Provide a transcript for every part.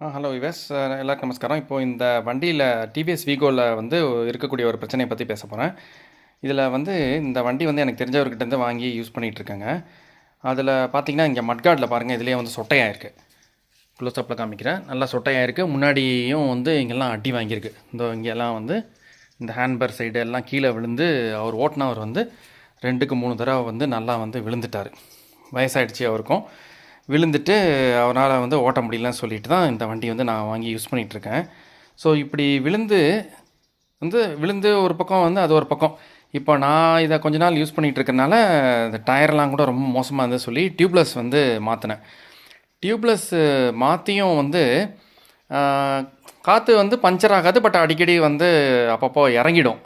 ஆ hello wives எல்லாருக்கும் நமஸ்காரம். இப்போ இந்த வண்டியில் டிவிஎஸ் வீகோவில் வந்து இருக்கக்கூடிய ஒரு பிரச்சனையை பற்றி பேச போகிறேன் இதில் வந்து இந்த வண்டி வந்து எனக்கு தெரிஞ்சவர்கிட்டேருந்து வாங்கி யூஸ் பண்ணிகிட்ருக்கேங்க அதில் பார்த்தீங்கன்னா இங்கே மட்கார்டில் பாருங்கள் இதுலேயே வந்து சொட்டையாக இருக்குது க்ளோஸ்அப்பில் காமிக்கிறேன். நல்லா சொட்டையாக இருக்குது முன்னாடியும் வந்து இங்கெல்லாம் அடி வாங்கியிருக்கு. இந்த இங்கெல்லாம் வந்து இந்த ஹேண்ட்பேர் சைடு எல்லாம் கீழே விழுந்து அவர் ஓட்டினவர் வந்து ரெண்டுக்கு மூணு தடவை வந்து நல்லா வந்து விழுந்துட்டார். வயசாயிடுச்சு அவருக்கும். விழுந்துட்டு அவரால் வந்து ஓட்ட முடியலன்னு சொல்லிட்டு தான் இந்த வண்டி வந்து நான் வாங்கி யூஸ் பண்ணிகிட்ருக்கேன். ஸோ இப்படி விழுந்து வந்து விழுந்து ஒரு பக்கம் வந்து அது ஒரு பக்கம். இப்போ நான் இதை கொஞ்ச நாள் யூஸ் பண்ணிகிட்டு இருக்கனால இந்த டயர்லாம் கூட ரொம்ப மோசமாக இருந்தது சொல்லி டியூப்லெஸ் வந்து மாற்றினேன் டியூப்லெஸ் மாற்றியும் வந்து காற்று வந்து பஞ்சர் ஆகாது பட் அடிக்கடி வந்து அப்பப்போ இறங்கிடும்.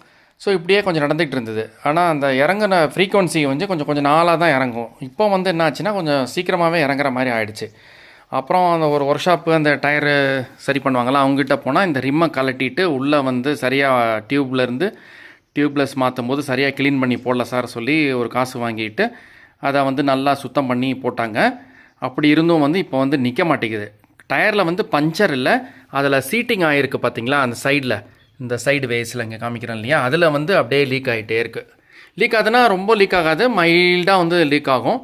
ஸோ இப்படியே கொஞ்சம் நடந்துகிட்டு இருந்தது. ஆனால் அந்த இறங்கின ஃப்ரீக்குவன்சி வந்து கொஞ்சம் கொஞ்சம் நாளாக தான் இறங்கும். இப்போ வந்து என்ன ஆச்சுன்னா கொஞ்சம் சீக்கிரமாகவே இறங்குற மாதிரி ஆயிடுச்சு. அப்புறம் அந்த ஒரு ஒர்க் ஷாப்பு அந்த டயரு சரி பண்ணுவாங்கள்ல அவங்ககிட்ட போனால் இந்த ரிம்மை கலட்டிட்டு உள்ளே வந்து சரியாக டியூப்லேருந்து டியூப்லெஸ் மாற்றும் போது சரியாக க்ளீன் பண்ணி போடல சார் சொல்லி ஒரு காசு வாங்கிட்டு அதை வந்து நல்லா சுத்தம் பண்ணி போட்டாங்க. அப்படி இருந்தும் வந்து இப்போ வந்து நிற்க மாட்டேங்குது. டயரில் வந்து பஞ்சர் இல்லை அதில் சீட்டிங் ஆகிருக்கு பார்த்தீங்களா அந்த சைடில் இந்த சைடு வேஸில் இங்கே காமிக்கிறேன் இல்லையா? அதில் வந்து அப்படியே லீக் ஆகிட்டே இருக்குது லீக் ஆகுதுன்னா ரொம்ப லீக் ஆகாது மைல்டாக வந்து லீக் ஆகும்.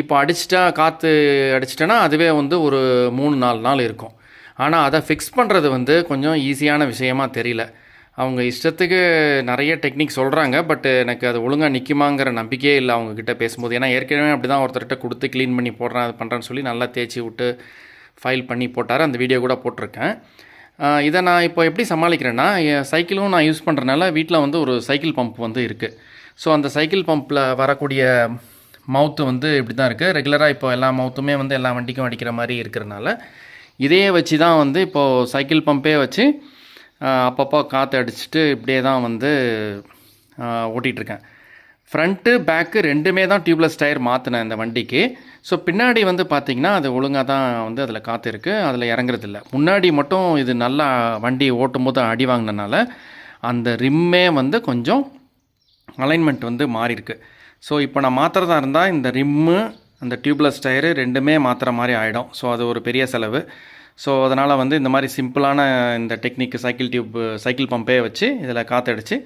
இப்போ அடிச்சிட்டா காற்று அடிச்சிட்டேன்னா அதுவே வந்து ஒரு மூணு நாலு நாள் இருக்கும். ஆனால் அதை ஃபிக்ஸ் பண்ணுறது வந்து கொஞ்சம் ஈஸியான விஷயமா தெரியல. அவங்க இஷ்டத்துக்கு நிறைய டெக்னிக் சொல்கிறாங்க பட் எனக்கு அது ஒழுங்காக நிற்குமாங்கிற நம்பிக்கையே இல்லை அவங்கக்கிட்ட பேசும்போது. ஏன்னா ஏற்கனவே அப்படி தான் ஒருத்தர்கிட்ட கொடுத்து க்ளீன் பண்ணி போடுறேன் அது பண்ணுறேன்னு சொல்லி நல்லா தேய்ச்சி விட்டு ஃபைல் பண்ணி போட்டார். அந்த வீடியோ கூட போட்டிருக்கேன். இதை நான் இப்போ எப்படி சமாளிக்கிறேன்னா என் சைக்கிளும் நான் யூஸ் பண்ணுறனால வீட்டில் வந்து ஒரு சைக்கிள் பம்ப் வந்து இருக்குது ஸோ அந்த சைக்கிள் பம்பில் வரக்கூடிய மவுத்து வந்து இப்படி தான் இருக்குது ரெகுலராக இப்போ எல்லா மவுத்துமே வந்து எல்லா வண்டிக்கும் அடிக்கிற மாதிரி இருக்கிறனால இதையே வச்சு தான் வந்து இப்போது சைக்கிள் பம்பே வச்சு அப்பப்போ காற்று அடிச்சுட்டு இப்படியே தான் வந்து ஓட்டிகிட்ருக்கேன் ஃப்ரண்ட்டு பேக்கு ரெண்டுமே தான் டியூப்லெஸ் டயர் மாற்றினேன் இந்த வண்டிக்கு. ஸோ பின்னாடி வந்து பார்த்திங்கன்னா அது ஒழுங்காக தான் வந்து அதில் காற்று இருக்குது அதில் இறங்குறதில்ல. முன்னாடி மட்டும் இது நல்லா வண்டி ஓட்டும் போது அடி வாங்கினனால அந்த ரிம்மே வந்து கொஞ்சம் அலைன்மெண்ட் வந்து மாறியிருக்கு. ஸோ இப்போ நான் மாற்றுறதா இருந்தால் இந்த ரிம்மு அந்த டியூப்லெஸ் டயரு ரெண்டுமே மாற்றுற மாதிரி ஆகிடும் ஸோ அது ஒரு பெரிய செலவு. ஸோ அதனால் வந்து இந்த மாதிரி சிம்பிளான இந்த டெக்னிக் சைக்கிள் டியூப் சைக்கிள் பம்பே வச்சு இதில் காற்றடிச்சு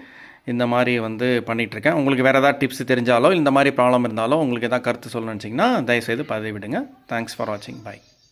இந்த மாதிரி வந்து பண்ணிகிட்ருக்கேன் உங்களுக்கு வேறு ஏதாவது டிப்ஸ் தெரிஞ்சாலோ இந்த மாதிரி ப்ராப்ளம் இருந்தாலோ உங்களுக்கு எதாவது கருத்து சொல்லணும்னு வச்சிங்கன்னா தயவுசெய்து பதிவிடுங்க. தேங்க்ஸ் ஃபார் வாட்சிங் பை